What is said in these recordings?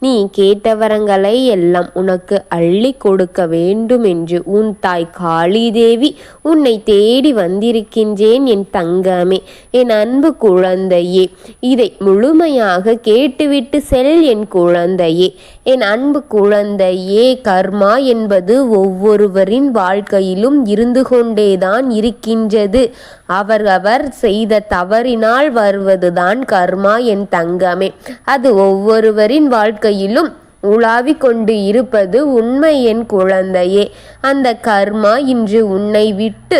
நீ கேட்ட வரங்களை எல்லாம் உனக்கு அள்ளி கொடுக்க வேண்டும் என்று உன் தாய் காளிதேவி உன்னை தேடி வந்திருக்கின்றேன் என் தங்கமே என் அன்பு குழந்தையே. இதை முழுமையாக கேட்டுவிட்டு செல் என் குழந்தையே. என் அன்பு குழந்தையே கர்மா என்பது ஒவ்வொருவரின் வாழ்க்கையிலும் இருந்து கொண்டேதான் இருக்கின்றது. அவரவர் செய்த தவறினால் வருவதுதான் கர்மா என் தங்கமே. அது ஒவ்வொருவரின் வாழ்க்கை வாழ்க்கையிலும் உலாவிக் கொண்டு இருப்பது உண்மை என் குழந்தையே. அந்த கர்மா இன்று உன்னை விட்டு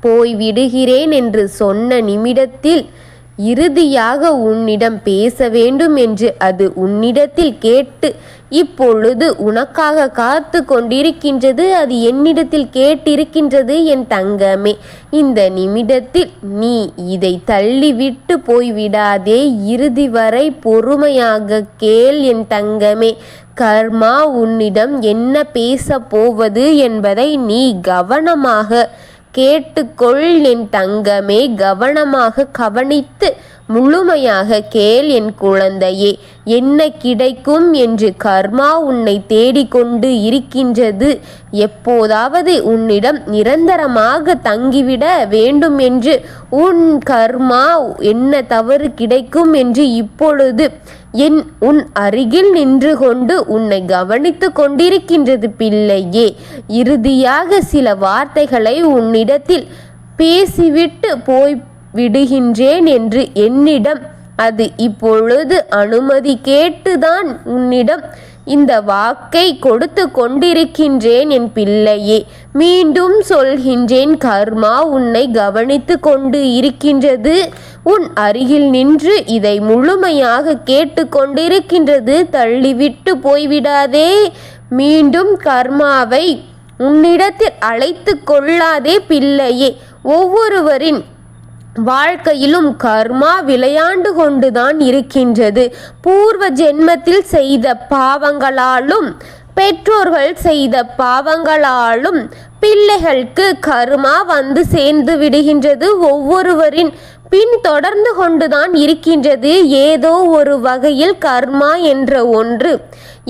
போய் விடுகிறேன் என்று சொன்ன நிமிடத்தில் இறுதியாக உன்னிடம் பேச வேண்டும் என்று அது உன்னிடத்தில் கேட்டு இப்பொழுது உனக்காக காத்து கொண்டிருக்கின்றது அது என்னிடத்தில் கேட்டிருக்கின்றது என் தங்கமே. இந்த நிமிடத்தில் நீ இதை தள்ளிவிட்டு போய்விடாதே இறுதி வரை பொறுமையாக கேள் என் தங்கமே. கர்மா உன்னிடம் என்ன பேச போவது என்பதை நீ கவனமாக கேட்டுக்கொள் என் தங்கமே கவனமாக கவனித்து முழுமையாக கேள் என் குழந்தையே. என்ன கிடைக்கும் என்று கர்மா உன்னை தேடிக்கொண்டு இருக்கின்றது. எப்போதாவது உன்னிடம் நிரந்தரமாக தங்கிவிட வேண்டும் என்று உன் கர்மா என்ன தவறு கிடைக்கும் என்று இப்பொழுது என் உன் அருகில் நின்று கொண்டு உன்னை கவனித்து கொண்டிருக்கின்றது பிள்ளையே. இறுதியாக சில வார்த்தைகளை உன்னிடத்தில் பேசிவிட்டு போய் விடுகின்றேன் என்று என்னிடம் அது இப்பொழுது அனுமதி கேட்டுதான் உன்னிடம் இந்த வாக்கை கொடுத்து கொண்டிருக்கின்றேன் என் பிள்ளையே. மீண்டும் சொல்கின்றேன் கர்மா உன்னை கவனித்து கொண்டு இருக்கின்றது. உன் அருகில் நின்று இதை முழுமையாக கேட்டு கொண்டிருக்கின்றது. தள்ளிவிட்டு போய்விடாதே. மீண்டும் கர்மாவை உன்னிடத்தில் அழைத்து கொள்ளாதே பிள்ளையே. ஒவ்வொருவரின் வாழ்க்கையிலும் கர்மா விளையாண்டு கொண்டுதான் இருக்கின்றது. பூர்வ ஜென்மத்தில் செய்த பாவங்களாலும் பெற்றோர்கள் செய்த பாவங்களாலும் பிள்ளைகளுக்கு கருமா வந்து சேர்ந்து விடுகின்றது. ஒவ்வொருவரின் பின் தொடர்ந்து கொண்டுதான் இருக்கின்றது. ஏதோ ஒரு வகையில் கர்மா என்ற ஒன்று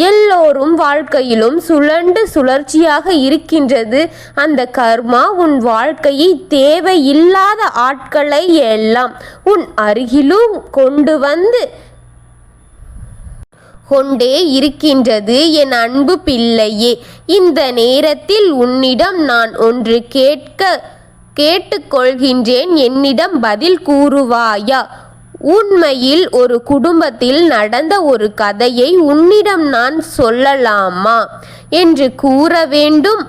எல்லோரும் வாழ்க்கையிலும் சுழண்டு சுழற்சியாக இருக்கின்றது. அந்த கர்மா உன் வாழ்க்கையை தேவையில்லாத ஆட்களை எல்லாம் உன் அருகிலும் கொண்டு வந்து கொண்டே இருக்கின்றது என் அன்பு பிள்ளையே. இந்த நேரத்தில் உன்னிடம் நான் ஒன்று கேட்க கேட்டுக்கொள்கின்றேன். என்னிடம் பதில் கூறுவாயா? உண்மையில் ஒரு குடும்பத்தில் நடந்த ஒரு கதையை உன்னிடம் நான் சொல்லலாமா என்று கூற வேண்டும்.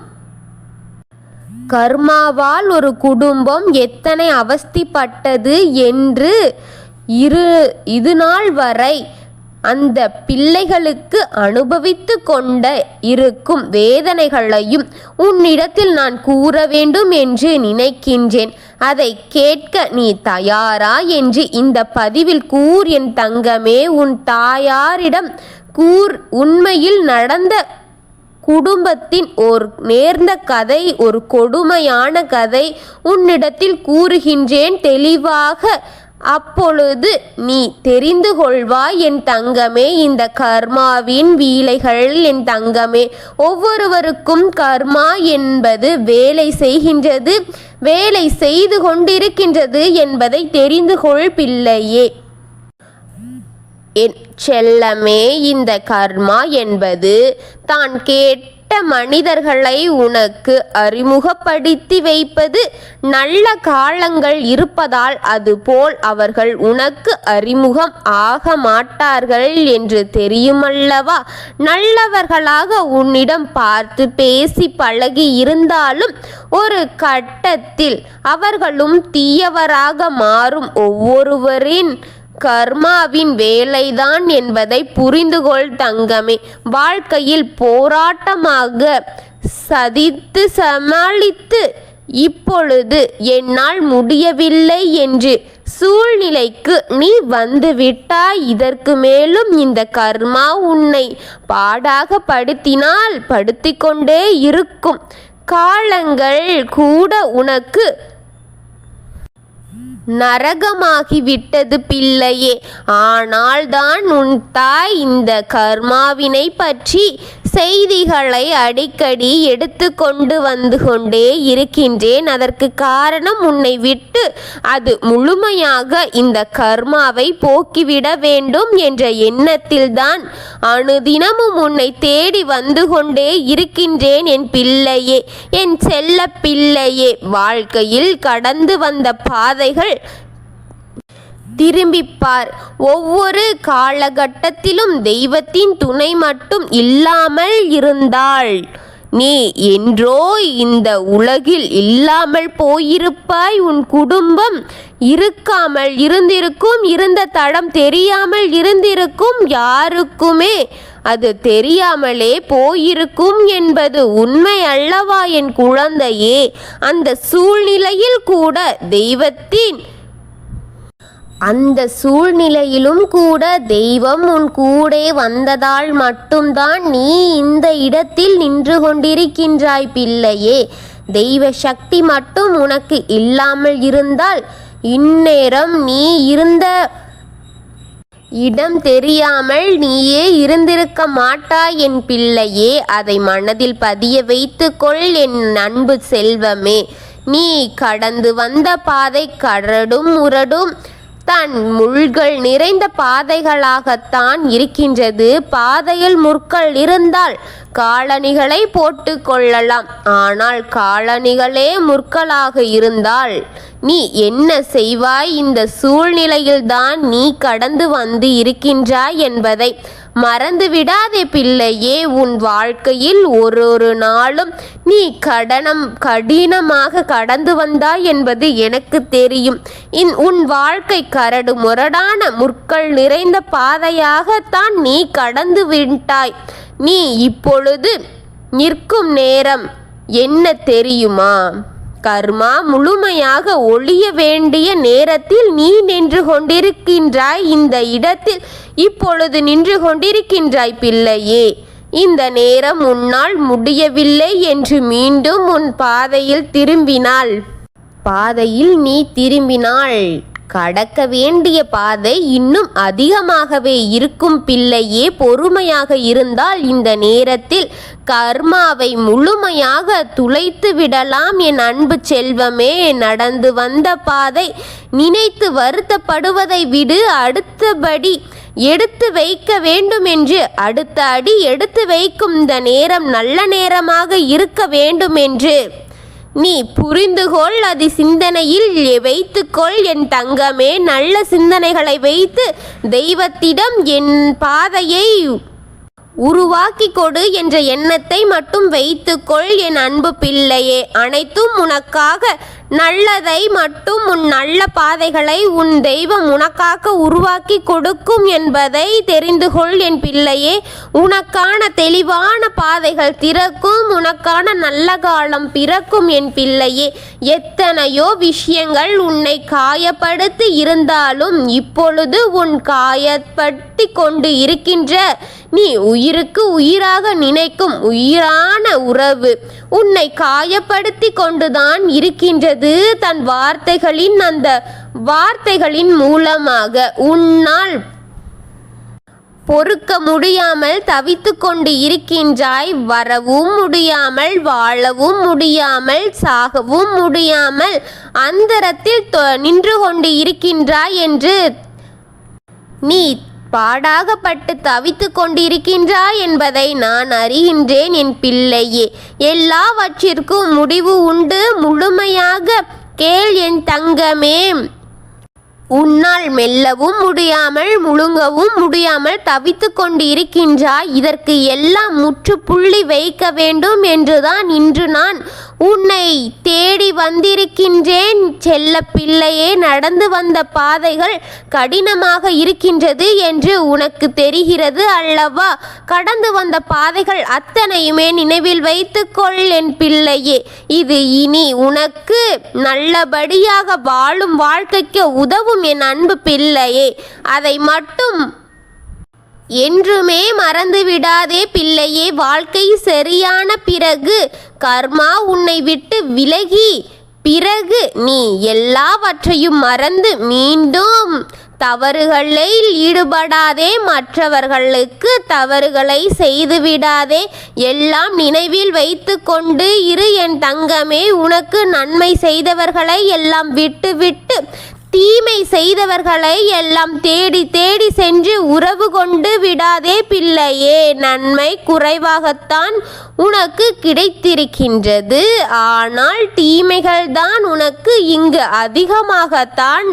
கர்மாவால் ஒரு குடும்பம் எத்தனை அவஸ்திப்பட்டது என்று இரு இது நாள் வரை அந்த பிள்ளைகளுக்கு அனுபவித்து கொண்ட இருக்கும் வேதனைகளையும் உன்னிடத்தில் நான் கூற வேண்டும் என்று நினைக்கின்றேன். அதை கேட்க நீ தயாரா என்று இந்த பதிவில் கூர் என் தங்கமே உன் தாயாரிடம் கூர். உண்மையில் நடந்த குடும்பத்தின் ஒரு நேர்ந்த கதை ஒரு கொடுமையான கதை உன்னிடத்தில் கூறுகின்றேன். தெளிவாக அப்பொழுது நீ தெரிந்து கொள்வாய் என் தங்கமே இந்த கர்மாவின் வீலைகள் என் தங்கமே. ஒவ்வொருவருக்கும் கர்மா என்பது வேலை செய்கின்றது வேலை செய்து கொண்டிருக்கின்றது என்பதை தெரிந்து கொள் பிள்ளையே. என் செல்லமே இந்த கர்மா என்பது தான் கேட் கேட்ட மனிதர்களை உனக்கு அறிமுகப்படுத்தி வைப்பது நல்ல காலங்கள் இருப்பதால் அதுபோல் அவர்கள் உனக்கு அறிமுகம் ஆக மாட்டார்கள் என்று தெரியுமல்லவா? நல்லவர்களாக உன்னிடம் பார்த்து பேசி பழகி இருந்தாலும் ஒரு கட்டத்தில் அவர்களும் தீயவராக மாறும் ஒவ்வொருவரின் கர்மாவின் வேலைதான் என்பதை புரிந்துகொள் தங்கமே. வாழ்க்கையில் போராட்டமாக சதித்து சமாளித்து இப்பொழுது என்னால் முடியவில்லை என்று சூழ்நிலைக்கு நீ வந்துவிட்டாய். இதற்கு மேலும் இந்த கர்மா உன்னை பாடாக படுத்தினால் படுத்திக்கொண்டே இருக்கும். காலங்கள் கூட உனக்கு நரகமாகிவிட்டது பிள்ளையே. ஆனால்தான் உன் தாய் இந்த கர்மாவினை பற்றி செய்திகளை அடிக்கடி எடுத்து கொண்டு வந்து கொண்டே இருக்கின்றேன். அதற்கு காரணம் உன்னை விட்டு அது முழுமையாக இந்த கர்மாவை போக்கிவிட வேண்டும் என்ற எண்ணத்தில்தான் அனுதினமும் உன்னை தேடி வந்து கொண்டே இருக்கின்றேன் என் பிள்ளையே. என் செல்ல பிள்ளையே வாழ்க்கையில் கடந்து வந்த பாதைகள் திரும்பிப்பார். ஒவ்வொரு காலகட்டத்திலும் தெய்வத்தின் துணை மட்டும் இல்லாமல் இருந்தால் நீ என்றோ இந்த உலகில் இல்லாமல் போயிருப்பாய். உன் குடும்பம் இருக்காமல் இருந்திருக்கும். இருந்த தடம் தெரியாமல் இருந்திருக்கும். யாருக்குமே அது தெரியாமலே போயிருக்கும் என்பது உண்மை அல்லவா என் குழந்தையே? அந்த சூழ்நிலையில் கூட தெய்வத்தின் அந்த சூழ்நிலையிலும் கூட தெய்வம் உன் கூடே வந்ததால் மட்டும்தான் நீ இந்த இடத்தில் நின்று கொண்டிருக்கின்றாய் பிள்ளையே. தெய்வ சக்தி மட்டும் உனக்கு இல்லாமல் இருந்தால் இந்நேரம் நீ இருந்த இடம் தெரியாமல் நீயே இருந்திருக்க மாட்டாய் என் பிள்ளையே. அதை மனதில் பதிய வைத்துக்கொள் என் அன்பு செல்வமே. நீ கடந்து வந்த பாதை கரடும் முரடும் தன் முள்கள் நிறைந்த பாதைகளாகத்தான் இருக்கின்றது. பாதையில் முற்கள் இருந்தால் காலணிகளை போட்டு கொள்ளலாம். ஆனால் காலணிகளே முற்களாக இருந்தால் நீ என்ன செய்வாய்? இந்த சூழ்நிலையில்தான் நீ கடந்து வந்து இருக்கின்றாய் என்பதை மறந்து விடாதே பிள்ளையே உன் வாழ்க்கையில் ஒரு ஒரு நாளும் நீ கடனம் கடினமாக கடந்து வந்தாய் என்பது எனக்கு தெரியும். இன் உன் வாழ்க்கை கரடு முரடான முற்கள் நிறைந்த பாதையாகத்தான் நீ கடந்து விட்டாய். நீ இப்பொழுது நிற்கும் நேரம் என்ன தெரியுமா? கர்மா முழுமையாக ஒழிய வேண்டிய நேரத்தில் நீ நின்று கொண்டிருக்கின்றாய். இந்த இடத்தில் இப்பொழுது நின்று கொண்டிருக்கின்றாய் பிள்ளையே. இந்த நேரம் உன்னால் முடியவில்லை என்று மீண்டும் உன் பாதையில் திரும்பினாள் பாதையில் நீ திரும்பினாள் கடக்க வேண்டிய பாதை இன்னும் அதிகமாகவே இருக்கும் பிள்ளையே பொறுமையாக இருந்தால் இந்த நேரத்தில் கர்மாவை முழுமையாக துளைத்து விடலாம். என் அன்பு செல்வமே நடந்து வந்த பாதை நினைத்து வருத்தப்படுவதை விடு. அடுத்தபடி எடுத்து வைக்க வேண்டும் என்று அடுத்த அடி எடுத்து வைக்கும் இந்த நேரம் நல்ல நேரமாக இருக்க வேண்டும் என்று. நீ புரிந்துகொள் அது சிந்தனையில் வைத்துக்கொள். என் தங்கமே நல்ல சிந்தனைகளை வைத்து தெய்வத்திடம் என் பாதையை உருவாக்கி கொடு என்ற எண்ணத்தை மட்டும் வைத்துக்கொள். என் அன்பு பிள்ளையே அனைத்தும் உனக்காக நல்லதை மட்டும் உன் நல்ல பாதைகளை உன் தெய்வம் உனக்காக உருவாக்கி கொடுக்கும் என்பதை தெரிந்து கொள் என் பிள்ளையே. உனக்கான தெளிவான பாதைகள் திறக்கும் உனக்கான நல்ல காலம் பிறக்கும் என் பிள்ளையே. எத்தனையோ விஷயங்கள் உன்னை காயப்படுத்தி இருந்தாலும் இப்பொழுது உன் காயப்பட்டு கொண்டு இருக்கின்ற நீ உயிருக்கு உயிராக நினைக்கும் உயிரான உறவு உன்னை காயப்படுத்தி கொண்டுதான் இருக்கின்றது. தன் வார்த்தைகளின் அந்த வார்த்தைகளின் மூலமாக. உன்னால் பொறுக்க முடியாமல் தவித்து கொண்டு இருக்கின்றாய் வரவும் முடியாமல் வாழவும் முடியாமல் சாகவும் முடியாமல் அந்தரத்தில் நின்று கொண்டு இருக்கின்றாய் என்று நீ பாடாகப்பட்டு தவித்து கொண்டிருக்கின்றாய் என்பதை நான் அறிகின்றேன் என் பிள்ளையே. எல்லாவற்றிற்கும் முடிவு உண்டு. முழுமையாக கேள் என் தங்கமே. உன்னால் மெல்லவும் முடியாமல் முழுங்கவும் முடியாமல் தவித்து கொண்டிருக்கின்றாய். இதற்கு எல்லாம் முற்றுப்புள்ளி வைக்க வேண்டும் என்றுதான் இன்று நான் உன்னை தேடி வந்திருக்கின்றேன். செல்ல பிள்ளையே நடந்து வந்த பாதைகள் கடினமாக இருக்கின்றது என்று உனக்கு தெரிகிறது அல்லவா? கடந்து வந்த பாதைகள் அத்தனையுமே நினைவில் வைத்துக்கொள் என் பிள்ளையே. இது இனி உனக்கு நல்லபடியாக வாழும் வாழ்க்கைக்கு உதவும் என் அன்பு பிள்ளையே. அதை மட்டும் என்றுமே மறந்து விடாதே பிள்ளையே வாழ்க்கை சரியான பிறகு கர்மா உன்னை விட்டு விலகி பிறகு நீ எல்லாவற்றையும் மறந்து மீண்டும் தவறுகளில் ஈடுபடாதே. மற்றவர்களுக்கு தவறுகளை செய்துவிடாதே. எல்லாம் நினைவில் வைத்து கொண்டு இரு என் தங்கமே உனக்கு நன்மை செய்தவர்களை எல்லாம் விட்டுவிட்டு தீமை செய்தவர்களை எல்லாம் தேடி தேடி சென்று உறவு கொண்டு விடாதே பிள்ளையே. நன்மை குறைவாகத்தான் உனக்கு கிடைத்திருக்கின்றது. ஆனால் தீமைகள்தான் உனக்கு இங்கு அதிகமாகத்தான்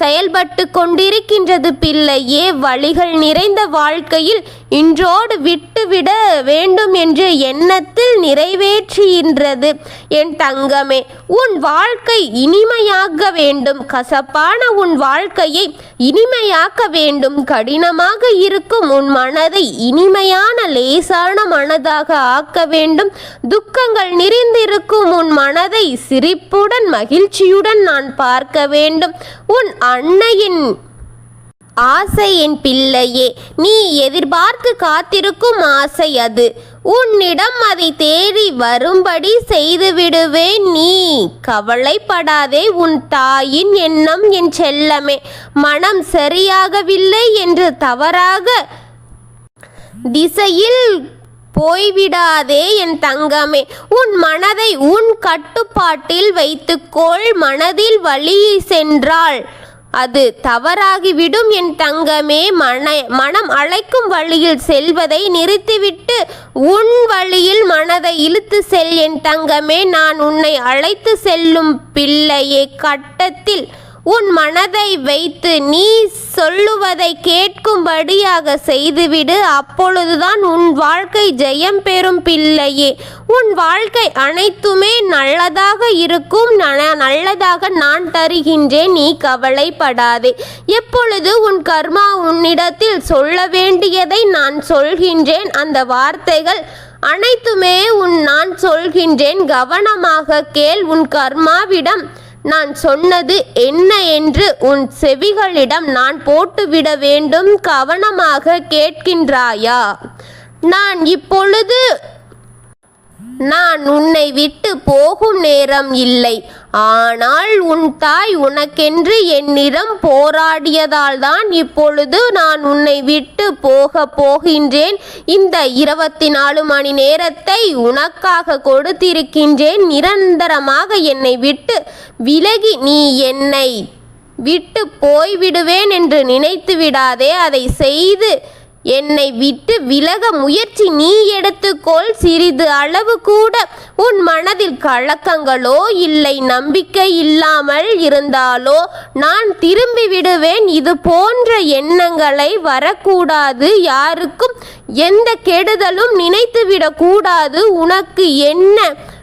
செயல்பட்டு கொண்டிருக்கின்றது பிள்ளையே வழிகள் நிறைந்த வாழ்க்கையில் இன்றோடு விட்டுவிட வேண்டும் என்று எண்ணத்தில் நிறைவேற்றுகின்றது. என் தங்கமே உன் வாழ்க்கை இனிமையாக வேண்டும். கசப்பான உன் வாழ்க்கையை இனிமையாக்க வேண்டும். கடினமாக இருக்கும் உன் மனதை இனிமையான லேசான மனதாக ஆக்க வேண்டும். துக்கங்கள் நிறைந்திருக்கும் உன் மனதை சிரிப்புடன் மகிழ்ச்சியுடன் நான் பார்க்க வேண்டும். உன் அன்னையின் ஆசை என் பிள்ளையே நீ எதிர்பார்த்து காத்திருக்கும் ஆசை அது. உன்னிடம் அதை தேடி வரும்படி செய்துவிடுவேன் நீ. கவலைப்படாதே உன் தாயின் எண்ணம் என் செல்லமே. மனம் சரியாகவில்லை என்று தவறாக திசையில் போய்விடாதே என் தங்கமே. உன் மனதை உன் கட்டுப்பாட்டில் வைத்துக்கொள் மனதில் வழி சென்றாள் அது தவறாகிவிடும் என் தங்கமே மன மனம் அழைக்கும் வழியில் செல்வதை நிறுத்திவிட்டு உன் வழியில் மனதை இழுத்து செல் என் தங்கமே. நான் உன்னை அழைத்து செல்லும் பிள்ளையே கட்டத்தில் உன் மனதை வைத்து நீ சொல்லுவதை கேட்கும்படியாக செய்துவிடு. அப்பொழுதுதான் உன் வாழ்க்கை ஜெயம் பெறும் பிள்ளையே. உன் வாழ்க்கை அனைத்துமே நல்லதாக இருக்கும். ந- நல்லதாக நான் தருகின்றேன். நீ கவலைப்படாதே. எப்பொழுது உன் கர்மா உன்னிடத்தில் சொல்ல வேண்டியதை நான் சொல்கின்றேன். அந்த வார்த்தைகள் அனைத்துமே உன் நான் சொல்கின்றேன். கவனமாக கேள். உன் கர்மாவிடம் நான் சொன்னது என்ன என்று உன் செவிகளிடம் நான் போட்டுவிட வேண்டும் கவனமாக கேட்கின்றாயா? நான் இப்பொழுது நான் உன்னை விட்டு போகும் நேரம் இல்லை. ஆனால் உன் தாய் உனக்கென்று என்னிடம் போராடியதால் தான் இப்பொழுது நான் உன்னை விட்டு போக போகின்றேன். இந்த இருபத்தி நாலு மணி நேரத்தை உனக்காக கொடுத்திருக்கின்றேன். நிரந்தரமாக என்னை விட்டு விலகி நீ என்னை விட்டு போய்விடுவேன் என்று நினைத்து விடாதே அதை செய்து என்னை விட்டு விலக முயற்சி நீ எடுத்துக்கொள். சிறிது அளவு கூட உன் மனதில் கலக்கங்களோ இல்லை நம்பிக்கை இல்லாமல் இருந்தாலோ நான் திரும்பி விடுவேன். இது போன்ற எண்ணங்களை வரக்கூடாது. யாருக்கும் எந்த கெடுதலும் நினைத்துவிடக்கூடாது. உனக்கு என்ன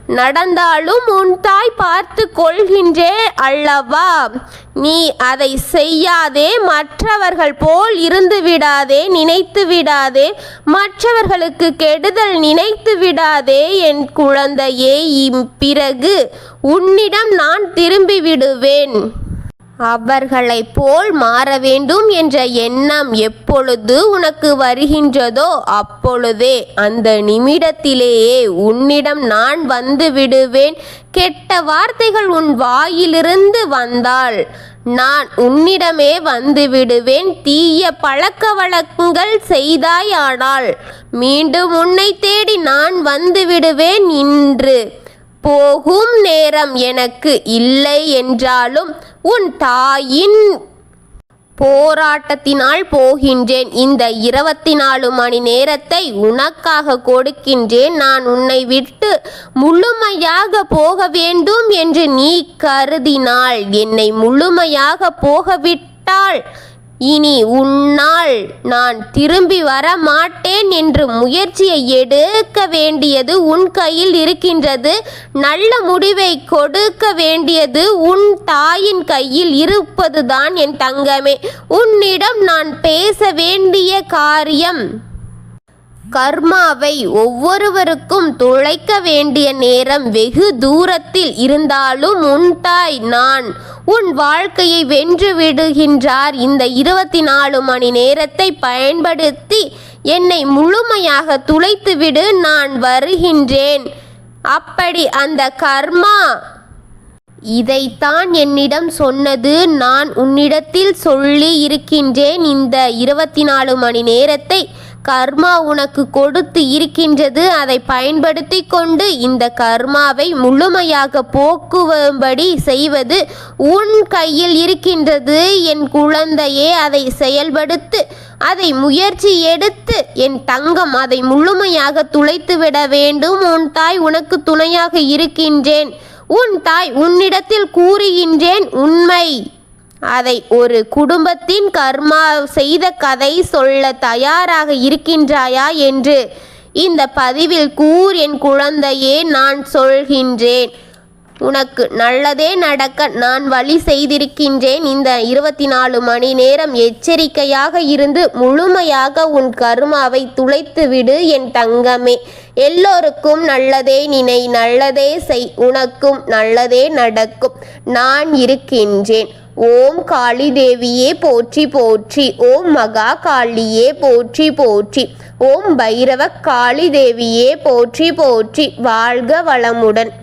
நடந்தாலும் உன் தாய் பார்த்து கொள்கின்றே அல்லவா? நீ அதை செய்யாதே மற்றவர்கள் போல் இருந்து விடாதே நினைத்து விடாதே மற்றவர்களுக்கு கெடுதல் நினைத்து விடாதே என் குழந்தையே இம் பிறகு உன்னிடம் நான் திரும்பி விடுவேன். அவர்களைப் போல் மாற வேண்டும் என்ற எண்ணம் எப்பொழுது உனக்கு வருகின்றதோ அப்பொழுதே அந்த நிமிடத்திலேயே உன்னிடம் நான் வந்து விடுவேன். கெட்ட வார்த்தைகள் உன் வாயிலிருந்து வந்தால் நான் உன்னிடமே வந்து விடுவேன். தீய பழக்க வழக்கங்கள் செய்தாயானால் மீண்டும் உன்னை தேடி நான் வந்து விடுவேன் இன்று. போகும் நேரம் எனக்கு இல்லை என்றாலும் உன் தாயின் போராட்டத்தினால் போகின்றேன். இந்த இருபத்தி நாலு மணி நேரத்தை உனக்காக கொடுக்கின்றேன். நான் உன்னை விட்டு முழுமையாக போக வேண்டும் என்று நீ கருதினால். என்னை முழுமையாக போகவிட்டாள் இனி உன்னால் நான் திரும்பி வர மாட்டேன் என்று முயற்சியை எடுக்க வேண்டியது உன் கையில் இருக்கின்றது. நல்ல முடிவை கொடுக்க வேண்டியது உன் தாயின் கையில் இருப்பதுதான் என் தங்கமே. உன்னிடம் நான் பேச வேண்டிய காரியம் கர்மாவை ஒவ்வொருவருக்கும் துளைக்க வேண்டிய நேரம் வெகு தூரத்தில் இருந்தாலும் உன் தாய் நான். உன் வாழ்க்கையை வென்று விடுகின்றார். இந்த இருபத்தி நாலு மணி நேரத்தை பயன்படுத்தி என்னை முழுமையாக துளைத்துவிடு நான் வருகின்றேன். அப்படி அந்த கர்மா இதைத்தான் என்னிடம் சொன்னது. நான் உன்னிடத்தில் சொல்லி இருக்கின்றேன். இந்த இருபத்தி நாலு மணி நேரத்தை கர்மா உனக்கு கொடுத்து இருக்கின்றது. அதை பயன்படுத்தி கொண்டு இந்த கர்மாவை முழுமையாக போக்குவம்படி செய்வது உன் கையில் இருக்கின்றது. என் குழந்தையே அதை செயல்படுத்து அதை முயற்சி எடுத்து என் தங்கம் அதை முழுமையாக துளைத்துவிட வேண்டும். உன் தாய் உனக்கு துணையாக இருக்கின்றேன். உன் தாய் உன்னிடத்தில் கூறுகின்றேன் உண்மை. அதை ஒரு குடும்பத்தின் கர்மா செய்த கதை சொல்ல தயாராக இருக்கின்றாயா என்று இந்த பதிவில் கூர் என் குழந்தையே நான் சொல்கின்றேன். உனக்கு நல்லதே நடக்க நான் வழி செய்திருக்கின்றேன். இந்த இருபத்தி நாலு மணி நேரம் எச்சரிக்கையாக இருந்து முழுமையாக உன் கர்மாவை துளைத்து விடு என் தங்கமே. எல்லோருக்கும் நல்லதே நினை நல்லதே செய் உனக்கும் நல்லதே நடக்கும். நான் இருக்கின்றேன். ஓம் காளி தேவியே போற்றி போற்றி. ஓம் மகா காளியே போற்றி போற்றி. ஓம் பைரவ காளி தேவியே போற்றி போற்றி. வாழ்க வளமுடன்.